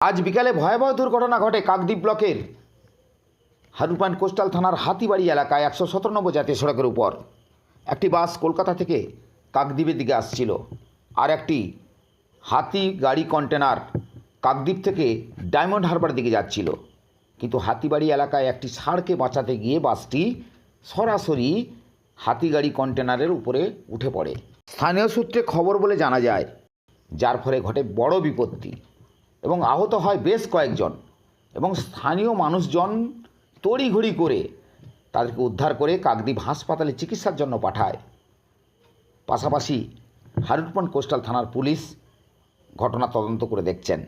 আজ বিকালে ভয়াবহ দুর্ঘটনা ঘটে কাকদ্বীপ ব্লকের হারুপান কোস্টাল থানার হাতিবাড়ি এলাকায় একশো সতেরো নম্বর জাতীয় সড়কের উপর। একটি বাস কলকাতা থেকে কাকদ্বীপের দিকে আসছিল আর একটি হাতি গাড়ি কন্টেনার কাকদ্বীপ থেকে ডায়মন্ড হারবার দিকে যাচ্ছিল। কিন্তু হাতিবাড়ি এলাকায় একটি ষাঁড়কে বাঁচাতে গিয়ে বাসটি সরাসরি হাতি গাড়ি কন্টেনারের উপরে উঠে পড়ে। স্থানীয় সূত্রে খবর বলে জানা যায়, যার ফলে ঘটে বড় বিপত্তি। এবং আহত হয় বেশ কয়েকজন। এবং স্থানীয় মানুষজন তড়িঘড়ি করে তাদেরকে উদ্ধার করে কাকদ্বীপ হাসপাতালে চিকিৎসার জন্য পাঠায়। পাশাপাশি হারুটপন কোস্টাল থানার পুলিশ ঘটনা তদন্ত করে দেখছেন।